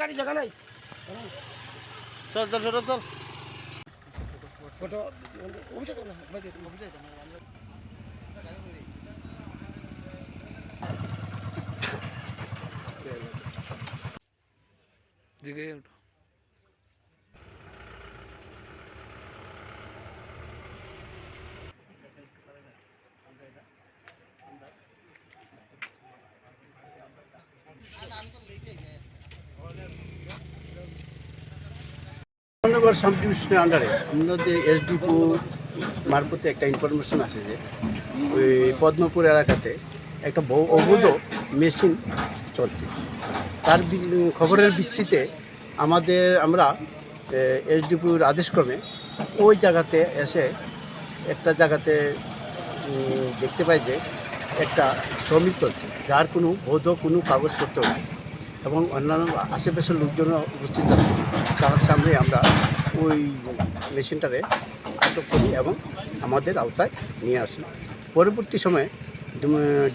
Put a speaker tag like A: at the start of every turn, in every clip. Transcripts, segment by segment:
A: গাড়ি জায়গা নাই?
B: চল চল চল চল।
A: ফটো অভিষেক অভিষেক
B: দিকে
C: নগর সাব আন্ডারে আমাদের এসডিপু মারফতে একটা ইনফরমেশন আসে যে, ওই পদ্মপুর এলাকাতে একটা বহু অবৈধ মেশিন চলছে। তার খবরের ভিত্তিতে আমাদের, আমরা এসডিপুর আদেশক্রমে ওই জায়গাতে এসে একটা জায়গাতে দেখতে পাই যে একটা শ্রমিক চলছে, যার কোনো বৈধ কোনো কাগজপত্র নেই। এবং অন্যান্য আশেপাশের লোকজন উপস্থিত আছে তার সামনে আমরা ওই মেশিনটারে আটক করি এবং আমাদের আওতায় নিয়ে আসি। পরবর্তী সময়ে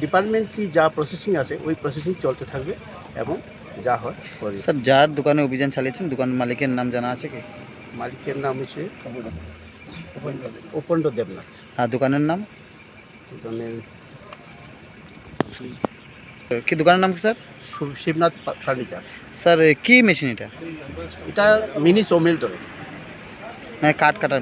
C: ডিপার্টমেন্ট কি যা প্রসেসিং আছে ওই প্রসেসিং চলতে থাকবে এবং যা হয় করি।
B: স্যার যার দোকানে অভিযান চালিয়েছেন দোকান মালিকের নাম জানা আছে কি?
C: মালিকের নাম হচ্ছে উপেন্দ্র দেবনাথ।
B: আর দোকানের নাম?
C: দোকানের
B: কি দোকানের নাম কি sir?
C: Shib- Shibnath furniture.
B: Sir কি মেশিন এটা?
C: এটা মিনি সৌমিল ধরে।
B: মানে কাঠ কাটার